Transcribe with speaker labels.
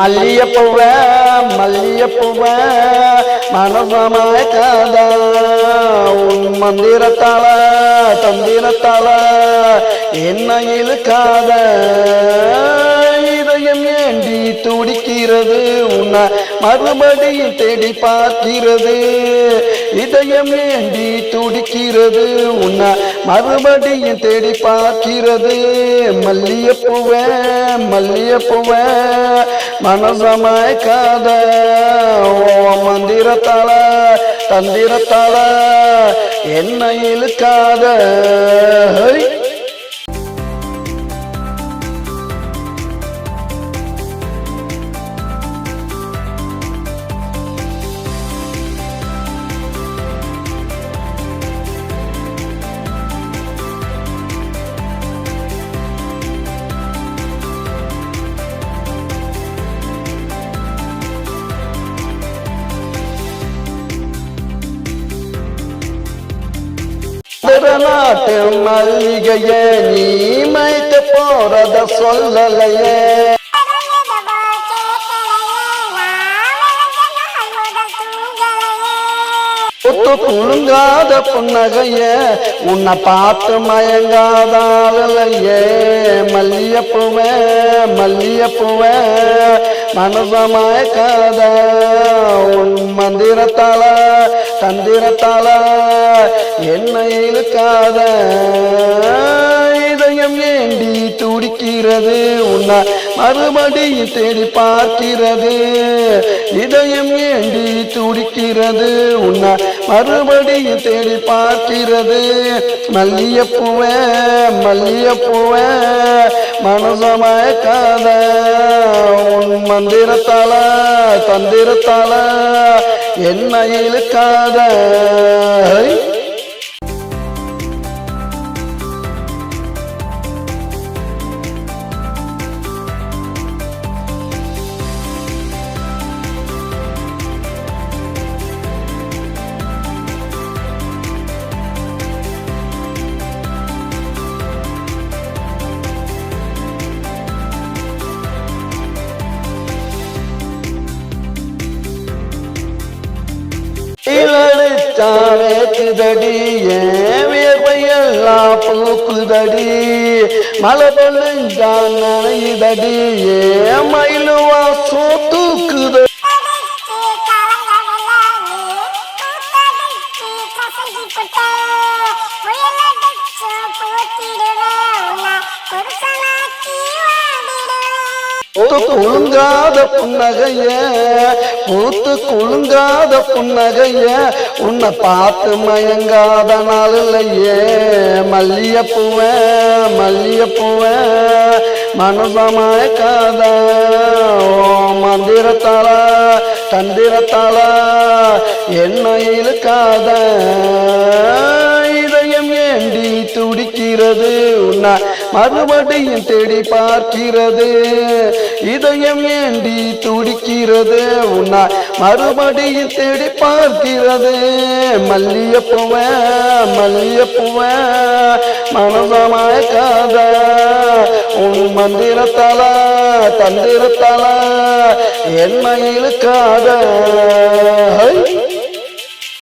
Speaker 1: மல்லியப்பூவ மல்லியப்பூவ மனசமாய காதா உன் மந்திரத்தால தந்திரத்தால என்ன இழுக்காத இதயம் ஏண்டி துடிக்கிறது உன்னை மறுபடியும் தேடி பார்க்கிறது. இதயம் ஏண்டி துடிக்கிறது உன்னை மறுபடியும் தேடி பார்க்கிறது. மல்லியப்பூவ மல்லியப்பூவ மனசமாய் காத மந்திரத்தால தந்திரத்தால என்ன இழுக்காத. ஹை மல்லிகையே மல்லிகைய நீ மைத்து போறத சொல்லலையே. ஒத்து குலுங்காத புன்னகைய உன்னை பார்த்து மயங்காதாலையே மல்லியப்பூவே மல்லியப்பூவே மனசமயக்காத உன் மந்திரத்தால. தந்திரத்தால என்னை இழுக்காத. இதயம் ஏண்டி துடிக்கிறது? உன்னை மறுபடியும் தேடி பார்க்கிறது. இதயம் ஏண்டி துடிக்கிறது? உன்னை மறுபடியும் தேடி பார்க்கிறது. மல்லியப்பூவே மல்லியப்பூவே மனசமயக்காத. உன் மந்திரத்தால தந்திரத்தால என்ன இழுக்காத இளச்சாவேக்குதடி ஏன் வியர்வையெல்லாம் பூக்குதடி மழை பொழுஞ்சான் நனையுதடி ஏன் மயிலுவா சோத்துக்குதடி. பூத்து குலுங்காத புன்னகைய பூத்து குலுங்காத புன்னகைய உன்னை பார்த்து மயங்காத நாள் இல்லையே. மல்லியப்பூவ மல்லியப்பூவ மனசமயக்காத மந்திரத்தால தந்திரத்தால என்ன இழுக்காத இதயம் ஏண்டி துடிக்கிறது உன்னை? மறுபடியும் தேடி பார்க்கிறது. இதயம் ஏண்டி துடிக்கிறது. உன்னா மறுபடியும் தேடி பார்க்கிறது. மல்லியப்பூவ மல்லியப்பூவ மனசமயக்காத உன் மந்திரத்தால தந்திரத்தால என்ன இழுக்காத